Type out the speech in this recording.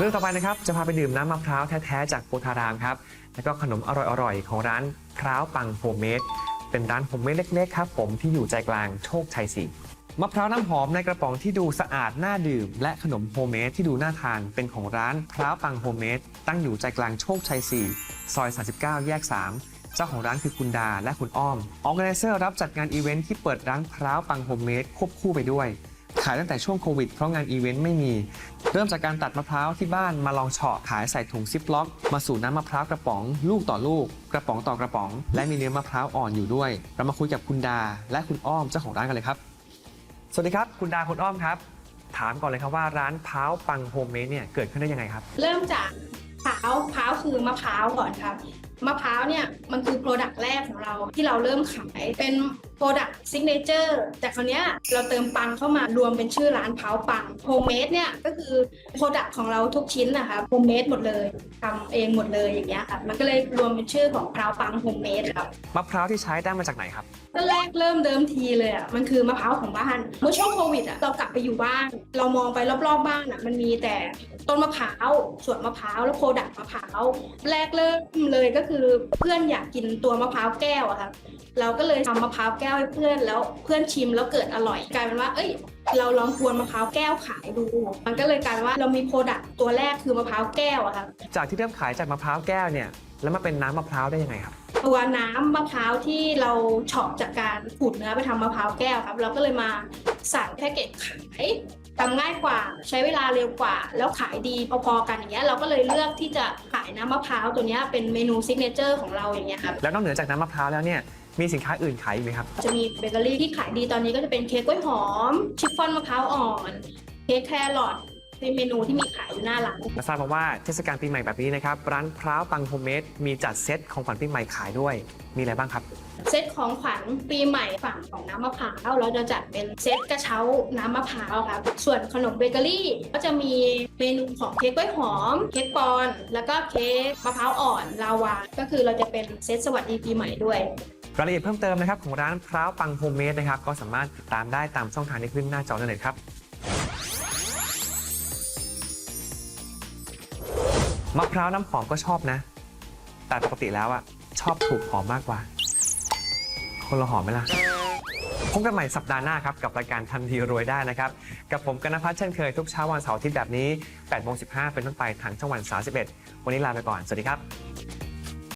เรื่องต่อไปนะครับจะพาไปดื่มน้ำมะพร้าวแท้ๆจากโพธารามครับแล้วก็ขนมอร่อยๆของร้านพร้าวปังโฮมเมดเป็นร้านโฮมเมดเล็กๆครับผมที่อยู่ใจกลางโชคชัยสี่มะพร้าวน้ำหอมในกระป๋องที่ดูสะอาดน่าดื่ม และขนมโฮมเมดที่ดูน่าทานเป็นของร้านพร้าวปังโฮมเมดตั้งอยู่ใจกลางโชคชัย4ซอย 39 แยก 3 เจ้าของร้านคือคุณดาและคุณอ้อมออ g a แ i เซอร์รับจัดงานอีเวนท์ที่เปิดร้านพร้าวปังโฮมเมดควบคู่ไปด้วย ขายตั้งแต่ช่วงโควิดเพราะงานอีเวนต์ไม่มี เริ่มจากการตัดมะพร้าวที่บ้านมาลองเฉาะขายใส่ถุงซิปล็อก มาสู่น้ำมะพร้าวกระป๋องลูกต่อลูก กระป๋องต่อกระป๋อง และมีเนื้อมะพร้าวอ่อนอยู่ด้วย เรามาคุยกับคุณดา และคุณอ้อมเจ้าของร้านกันเลยครับ สวัสดีครับ คุณดาคุณอ้อมครับ ถามก่อนเลยครับว่าร้านพร้าวปังโฮมเมดเนี่ยเกิดขึ้นได้ยังไงครับ เริ่มจากพร้าวพร้าวคือมะพร้าวก่อนครับ มะพร้าวเนี่ยมันคือโปรดักต์แรกของเราที่เราเริ่มขายเป็นโปรดักต์ซิกเนเจอร์แต่คราวเนี้ยเราเติมปังเข้ามารวมเป็นชื่อร้านพร้าวปังโฮมเมดเนี่ยก็คือโปรดักต์ของเราทุกชิ้นนะคะโฮมเมดหมดเลยทำเองหมดเลยอย่างเงี้ยค่ะมันก็เลยรวมเป็นชื่อของพร้าวปังโฮมเมดครับมะพร้าวที่ใช้ได้มาจากไหนครับก็แรกเริ่มเดิมทีเลยอะมันคือมะพร้าวของบ้านเมื่อช่วงโควิดอะเรากลับไปอยู่บ้าน เรามองไปรอบๆบ้านอะมันมีแต่ต้นมะพร้าวสวนมะพร้าวแล้วโปรดักต์มะพร้าวแรกเริ่มเลยก็คือเพื่อนอยากกินตัวมะพร้าวแก้วอะค่ะเราก็เลยทำมะพร้าวแก้วให้เพื่อนแล้วเพื่อนชิมแล้วเกิดอร่อยกลายเป็นว่า เอ้ย เราลองกวนมะพร้าวแก้วขายดู มันก็เลยกลายเป็นว่าเรามีโปรดักต์ตัวแรกคือมะพร้าวแก้วอะค่ะจากที่เริ่มขายจากมะพร้าวแก้วเนี่ยแล้วมาเป็นน้ำมะพร้าวได้ยังไงครับ ตัวน้ำมะพร้าวที่เราเฉาะจากการขูดเนื้อไปทำมะพร้าวแก้วครับ เราก็เลยมาใส่ แพ็กเกจขายทำง่ายกว่าใช้เวลาเร็วกว่า แล้วขายดีพอๆกันอย่างเงี้ยเราก็เลยเลือกที่จะขายน้ำมะพร้าวตัวเนี้ยเป็นเมนูซิกเนเจอร์ของเราอย่างเงี้ยครับแล้วนอกเหนือจากน้ำมะพร้าวแล้วเนี่ยมีสินค้าอื่นขายอีกไหมครับ จะมีเบเกอรี่ที่ขายดีตอนนี้ก็จะเป็นเค้กกล้วยหอม ชิฟฟ่อนมะพร้าวอ่อน เค้กแครอท เป็นเมนูที่มีขายอยู่หน้าร้านมาทราบมาว่าเทศกาลปีใหม่แบบนี้นะครับ ร้านพร้าวปังโฮมเมดมีจัดเซตของขวัญปีใหม่ขายด้วย มีอะไรบ้างครับ เซตของขวัญปีใหม่ฝั่งของน้ำมะพร้าวเราจะจัดเป็นเซตกระเช้าน้ำมะพร้าวครับส่วนขนมเบเกอรี่ก็จะมีเมนูของเค้กกล้วยหอม เค้กปอนแล้วก็เค้กมะพร้าวอ่อนลาวา ก็คือเราจะเป็นเซตสวัสดีปีใหม่ด้วย รายละเอียดเพิ่มเติมนะครับของร้านพร้าวปังโฮมเมดนะครับก็สามารถติดตามได้ตามช่องทางที่ขึ้นหน้าจอได้เลยครับ มะพร้าวน้ำหอมก็ชอบนะ แต่ปกติแล้วอะชอบถูกหอมมากกว่า คนละหอมไหมล่ะ พบกันใหม่สัปดาห์หน้าครับ กับรายการทันทีรวยได้นะครับ กับผมกนนพัฒน์เช่นเคยทุกเช้าวันเสาร์อาทิตย์แบบนี้8โมง15 เป็นต้นไปทางช่องวัน 31 วันนี้ลาไปก่อน สวัสดีครับ